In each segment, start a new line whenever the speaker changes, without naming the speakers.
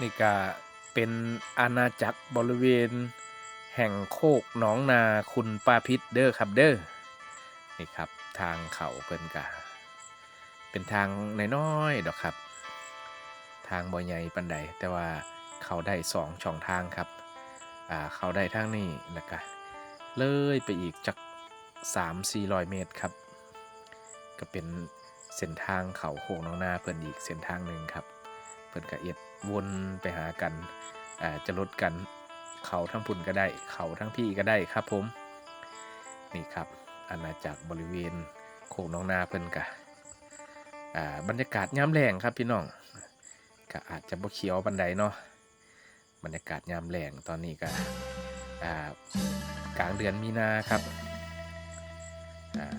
นี่ก็เป็นอาณาจักรบริเวณ แห่งโคกหนองนาคุณปาพิษเด้อครับเด้อนี่ครับทางเขาเพิ่นกะเป็นทางน้อยๆดอกครับ ทางบ่ใหญ่ปันใดแต่ว่าเขาได้สองช่องทางครับอ่าเขาได้ทางนี้แล้วก็เลยไปอีกจัก3-400 เมตรครับ ก็เป็นเส้นทางเขาโคกหนองนาเพิ่นอีกเส้นทางหนึ่งครับ เพิ่นก็เอ็ด วนไปหากันอาจะลดกันเขาทั้งพุ่นก็ได้ เขาทั้งพี่ก็ได้ครับผม นี่ครับอาณาจักรบริเวณโคกหน้องนาเพิ่นกะบรรยากาศยามแรงครับพี่น้องก็อาจจะบ่เขียวบันไดเนาะบรรยากาศยามแรงตอนนี้ก็กลางเดือนมีนาครับ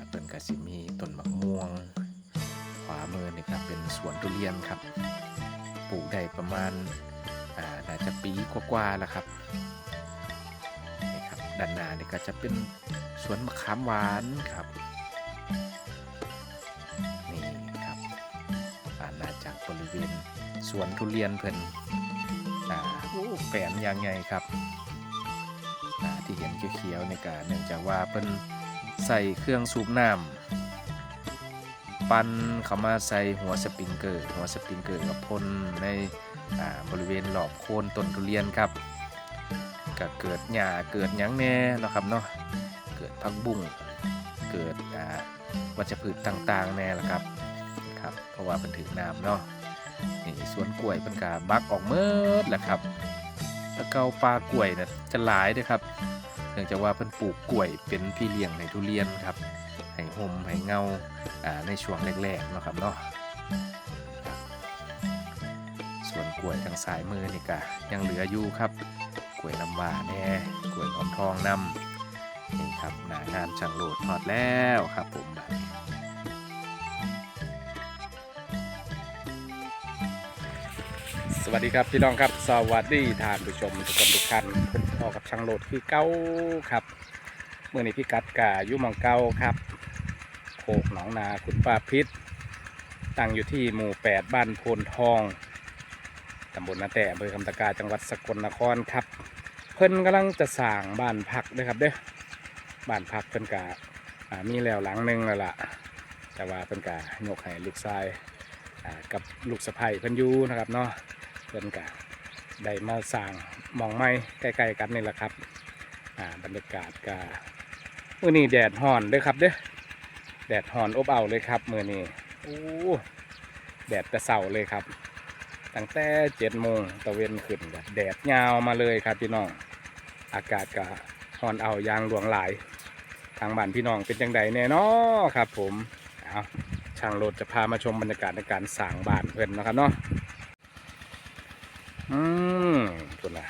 เพิ่นก็สิมีต้นมะม่วง ขวามือนี่ครับเป็นสวนทุเรียนครับ ปลูกได้ประมาณอ่าน่าจะปีกว่าๆแล้วครับนี่ครับด้านหน้านี่ก็จะเป็นสวนมะขามหวานครับนี่ครับอาณาจักรบริเวณสวนทุเรียนเพิ่นอ่าแปลนอยางไงครับที่เห็นเขียวๆนี่ก็เนื่องจากว่าเพิ่นใส่เครื่องสูบน้ำ ปันเขามาใส่หัวสปริงเกอร์ หัวสปริงเกอร์กับพ่นในบริเวณหลอบโคนต้นทุเรียนครับก็เกิดหญ้าเกิดหยังแน่เนะครับเนาะเกิดพักบุ้งเกิดวัชพืชต่างๆแน่ละครับครับ เพราะว่าเป็นถือน้ำเนาะนี่สวนกล้วยเป็นกาบักออกเมื่อแหละครับตะเกาปลากล้วยนะจะหลายเด้วยครับเนื่องจากว่าเพิ่นปลูกกล้วยเป็นพี่เลี้ยงในทุเรียนครับให้ห่มให้เงา ในช่วงแรกๆนะครับเนาะส่วนกล้วยทางซ้ายมือนี่ก็ยังเหลืออยู่ครับกล้วยน้ำว้าแน่กล้วยหอมทองนำนี่ครับหนางานช่างโหลดทอดแล้วครับผมสวัสดีครับพี่น้องครับสวัสดีท่านผู้ชมทุกคนทุกท่านผมพอกับช่างโหลดคือเก้าครับเมื่อนี้พี่กัดกายู่มองเก้าครับ โคกหนองนาคุณป้าพิษ ตั้งอยู่ที่หมู่ 8 บ้านโพนทองตำบลนาแต่อำเภอคำตะกาจังหวัดสกลนครครับ เพิ่นกำลังจะสร้างบ้านพักเด้วยครับเด้อบ้านพักเพิ่นกะอ่ามีแล้วหลังหนึ่งแล้วล่ะ แต่ว่าเพิ่นกะยกให้ลูกชายอ่ากับลูกสะใภ้เพิ่นอยู่นะครับเนาะเพิ่นกะได้มาสร้างมองไม้ใกล้ๆกันนี่แหละครับอ่าบรรยากาศกะมื้อนี้แดดฮ้อนเด้อครับเด้อ แดดหอนอบเอาเลยครับมือนี้โอ้แดดแต่เสาเลยครับ ตั้งแต่เจ็ดโมงตะเวนขึ้นแดดยาวมาเลยครับพี่น้อง อากาศก็หอนเอายางหลวงหลาย ทางบ้านพี่น้องเป็นจังใดแน่นอครับ ผมเอาช่างรถจะพามาชมบรรยากาศในการสร้างบ้านเพื่อนนะครับเนาะอืมคุณนะ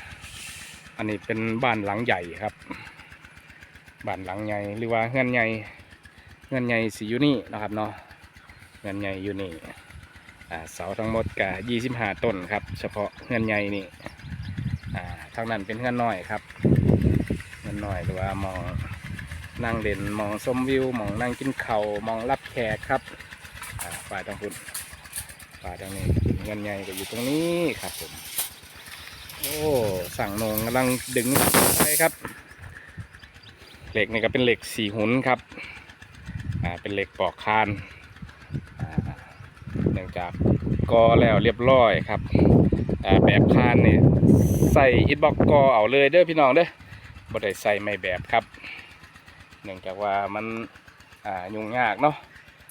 อันนี้เป็นบ้านหลังใหญ่ครับ บ้านหลังใหญ่หรือว่าเฮือนใหญ่ เงินใหญ่สีอยู่นี่นะครับเนาะเงินใหญ่อยู่นี่เสาทั้งหมดกับยี่สิบห้าต้นครับ เฉพาะเงินใหญ่นี่ทางนั้นเป็นเงินน้อยครับเงินน้อยหรือว่ามองนั่งเด่นมองชมวิวมองนั่งกินเขา่ามองรับแขกครับอ่าฝ่ายทางพุนฝ่ายทางนี้เงินใหญ่ก็อยู่ตรงนี้ครับผมโอ้สั่งนงกำลังดึงไปครับเหล็กนี่ก็เป็นเหล็กสี่หุนครับ เป็นเหล็กปอกคานเนื่องจากกอแล้วเรียบร้อยครับแบบคานนี่ใส่อิฐบล็อกกอเอาเลยเด้อพี่น้องเด้อบ่ได้ใส่ไม่แบบครับ เนื่องจากว่ามันยุ่งยากเนาะ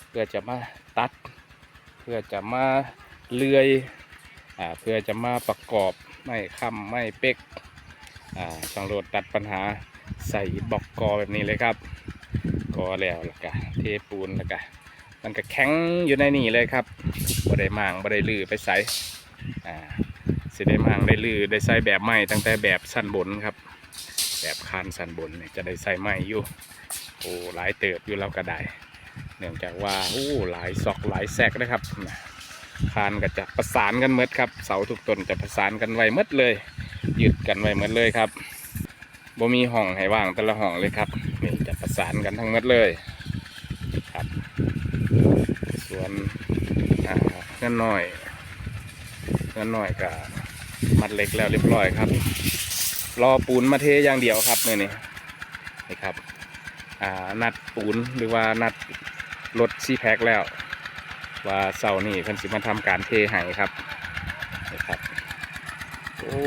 เพื่อจะมาตัด เพื่อจะมาเลื่อยอเพื่อจะมาประกอบไม่ค้ำไม่เป๊กช่างโรดตัดปัญหาใส่อิฐบล็อกกอแบบนี้เลยครับ ก็แล้วล้วก็เทปูนล้วก็มันก็แข็งอยู่ในนี่เลยครับบ่ได้มางบ่ได้ลือไปใส่อ่าสิได้มางได้ลือได้ใส่แบบใหม่ตั้งแต่แบบสันบนครับ แบบคานสันบนเนี่ยจะได้ใส่ใหม่อยู่โอ้หลายเติบอยู่แล้วก็ได้เนื่องจากว่าโอ้หลายซอกหลายแซกนะครับคานก็จะประสานกันหมดครับ เสาทุกต้นจะประสานกันไว้หมดเลยยึดกันไว้หมดเลยครับบ่มีห้องให้ว่างแต่ละห้องเลยครับนี่ สานกันทั้งหมดเลยครับส่วนเงินน้อยเงินน้อยก็
มัดเล็กแล้วเรียบร้อยครับ รอปูนมาเทอย่างเดียวครับเนี่ยนี่นี่ครับอ่านัดปูนหรือว่านัดรถซีแพ็คแล้ว ว่าเสาร์นี่เพิ่นสิมาทำการเทให้ครับนี่ครับโอ้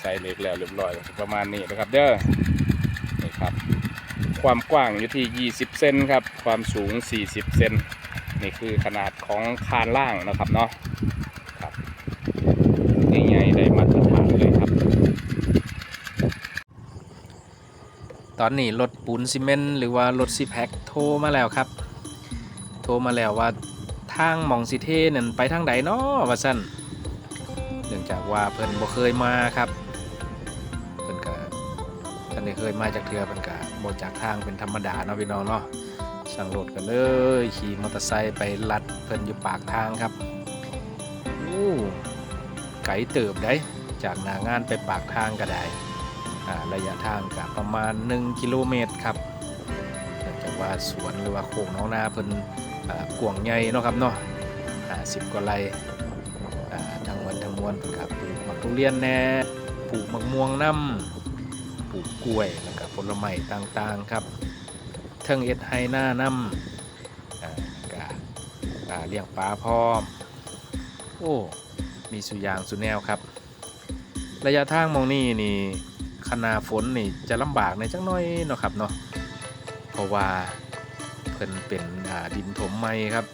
ใส่เล็กแล้วเรียบร้อยประมาณนี้นะครับ เด้อนี่ครับ ความกว้างอยู่ที่ 20 เซนครับ ความสูง 40 เซนนี่คือขนาดของคานล่างนะครับเนาะครับใหญ่ๆได้มาตรฐานเลยครับ ตอนนี้รถปูนซีเมนต์หรือว่ารถซีแพ็คโทรมาแล้วครับ โทรมาแล้วว่าทางมองสิเทนั่นไปทางใดเนาะว่าซั่นเนื่องจากว่าเพิ่นบ่เคยมาครับ เพิ่นก็ท่านได้เคยมาจากเทือเพิ่น ก็บ่จากทางเป็นธรรมดาเนาะพี่น้องเนาะสั่งรถกันเลยขี่มอเตอร์ไซค์ไปลัดเพิ่นอยู่ปากทางครับโอ้ไกลเติบได้จากหน้างานไปปากทางก็ได้ระยะทางก็ประมาณ 1 กิโลเมตรครับเนื่องจากว่าสวนหรือว่าโค้งน้องนาเพิ่นกวางใหญ่เนาะครับเนาะ50กว่าไร่อ่าทั้งวันทั้งมวลเพิ่นก็ปลูกมักทุเรียนแน่ปลูกมะม่วงน้ำ ปลูกกล้วยแล้วก็ผลไม้ต่างๆครับเทิงเอ็ดไฮหน้าน้ำอ่ากาเลี้ยงปลาพร้อม โอ้ มีสุยางสุแนวครับ ระยะทางมองนี่นี่คณาฝนนี่จะลำบากในจังน้อยเนาะครับเนาะเพราะว่าเพิ่นเป็นดินถมไม้ครับ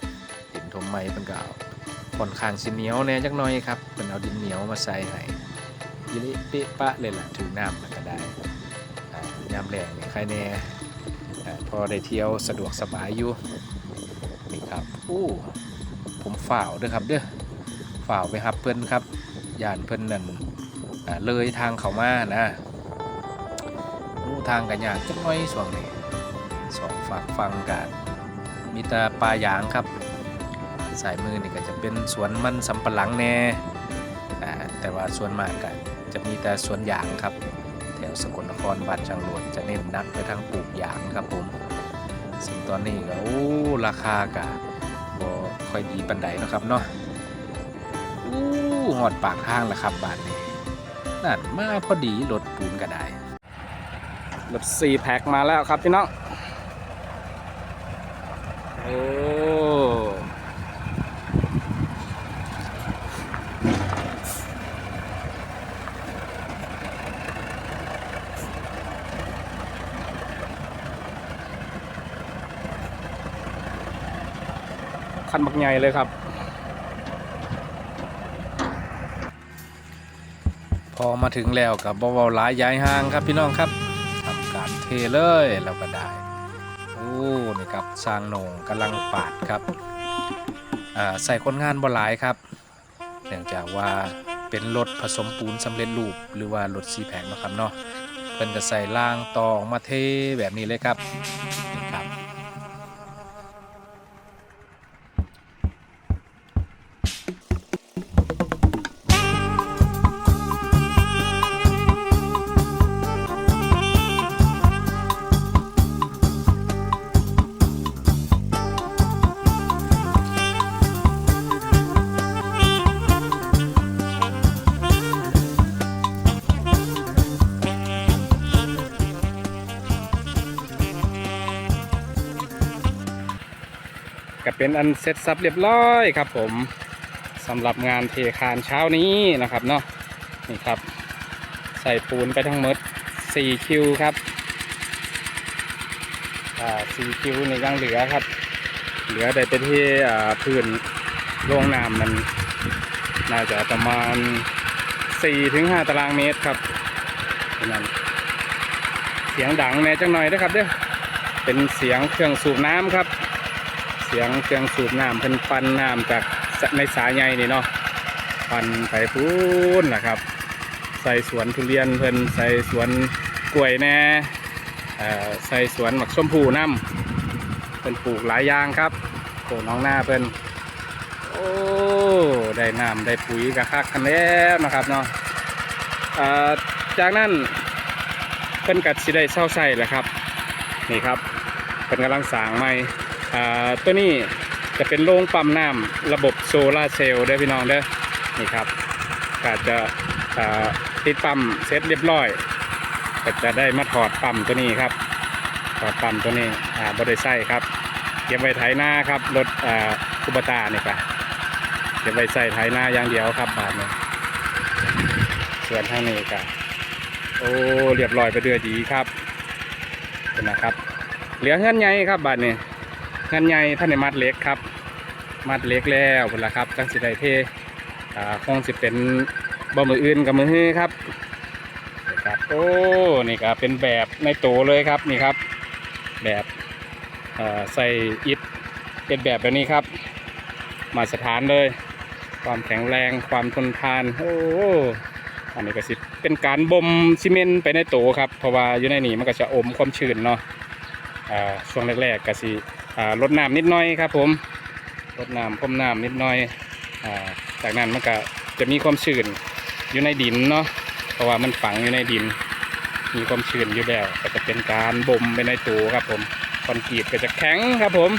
ดินถมไม้เพิ่นก็เอาค่อนข้างสิเหนียวแน่จักหน่อยครับเพิ่นเอาดินเหนียวมาใส่ให้ยิลิเปะปะเลยล่ะถึงน้ำมันก็ได้ ยามแรงนี่ใครแน่พอได้เที่ยวสะดวกสบายอยู่นี่ครับอู้ผมฝ่าวเด้อครับเด้อฝ่าวไปครับเพิ่อนครับย่านเพิ่อนนั่นเลยทางเขามานะอู้ทางกันยากจักหน่อยส่วงนี้สองฝากฟังกันมีแต่ปลายางครับสายมือนี่ก็จะเป็นสวนมันสำปะหลังแน่แต่ว่าสวนมากก็จะมีแต่สวนยางครับ สกลนครบ้านจังหวัดจะเน้นนักไปทางปลูกยางครับผมซึ่งตอนนี้ก็โอ้ราคากะบ่ค่อยดีปันใดนะครับเนาะอู้หอดปากทางแล้วครับบ้านนี้นั่นมาพอดีรถปูนก็ได้รถสี่แพ็คมาแล้วครับพี่น้องโอ้ คันบักใหญ่เลยครับ พอมาถึงแล้วกับบเวาหลายย้ายห้างครับพี่น้องครับทำการเทเลยเราก็ได้โอ้นี่ครับสร้างโหนงกำลังปาดครับใส่คนงานบ่หลายครับเนื่องจากว่าเป็นรถผสมปูนสำเร็จรูป หรือว่ารถซีแพคนาะครับเนาะเพิ่นจะใส่ล่างตองมาเทแบบนี้เลยครับ เป็นอันเสร็จสับเรียบร้อยครับ ผมสำหรับงานเทคานเช้านี้นะครับเนาะนี่ครับ ใส่ปูนไปทั้งหมด4คิวครับอ่า4คิวในยังเหลือครับ เหลือได้ไปที่อ่าพื้นโรงน้ำมันน่าจะประมาณ4-5ตารางเมตรครับนั่นเสียงดังแน่จังหน่อยนะครับเด้อเป็นเสียงเครื่องสูบน้ำครับ สียงเครื่องสูบน้ำเพิ่นปั่นน้ำจากในสายใหญ่นี่เนาะปั่นไปพูนนะครับ ใส่สวนทุเรียนเพิ่นใส่สวนกล้วยแน่เอ่อใส่สวนหมักส้มผูน้ำเพิ่นปลูกหลายอย่างครับโขน้องหน้าเพิ่นโอ้ได้น้ำได้ปุ๋ยกระคักกันแล้วนะครับเนาะจากนั้นเพิ่นกัดสิได้เศร้าใส่แหละครับ นี่ครับเพิ่นกำลังสางใหม่ ตัวนี้จะเป็นโรงปั๊มน้ำระบบโซลาเซลล์เด้อพี่น้องเด้อนี่ครับ
ก็จะติดปั๊มเสร็จเรียบร้อยก็จะได้มาถอดปั๊มตัวนี้ครับ ถอดปั๊มตัวนี้อ่าบริไซครับ เก็บไว้ไถหน้าครับรถอ่าคุบตานี่ครับเก็บไว้ใส่ไถหน้าอย่างเดียวครับบาทนี้ส่วนทางนี้ก็โอ้เรียบร้อยไปด้วยดีครับนะครับ เหลือเงื่อนใหญ่ครับบาทนี้ งื่อนใหญ่ท่านในมัดเล็กครับมัดเล็กแล้วพุ่นละครับตั้งสิได้เทอ่าคงสิเป็นบ่มืออื่นกับมือฮื้อครับนี่ครับโอ้นี่ก็เป็นแบบในโตเลยครับนี่ครับ แบบใส่อิฐเป็นแบบแบบนี้ครับ มาสถานเลย ความแข็งแรงความทนทานโอ้อันนี้ก็สิเป็นการบ่มซีเมนต์ไปในโตครับเพราะว่าอยู่ในนี้มันก็จะอมความชื้นเนาะช่วงแรกๆก็สิ ลดน้ำนิดหน่อยครับ ผมลดน้ำพ่มน้ำนิดหน่อยอาจากนั้นมันก็จะมีความชื้นอยู่ในดินเนาะเพราะว่ามันฝังอยู่ในดิน มีความชื้นอยู่แล้วก็จะเป็นการบ่มไปในตัวครับ ผมคอนกรีตก็จะแข็งครับผม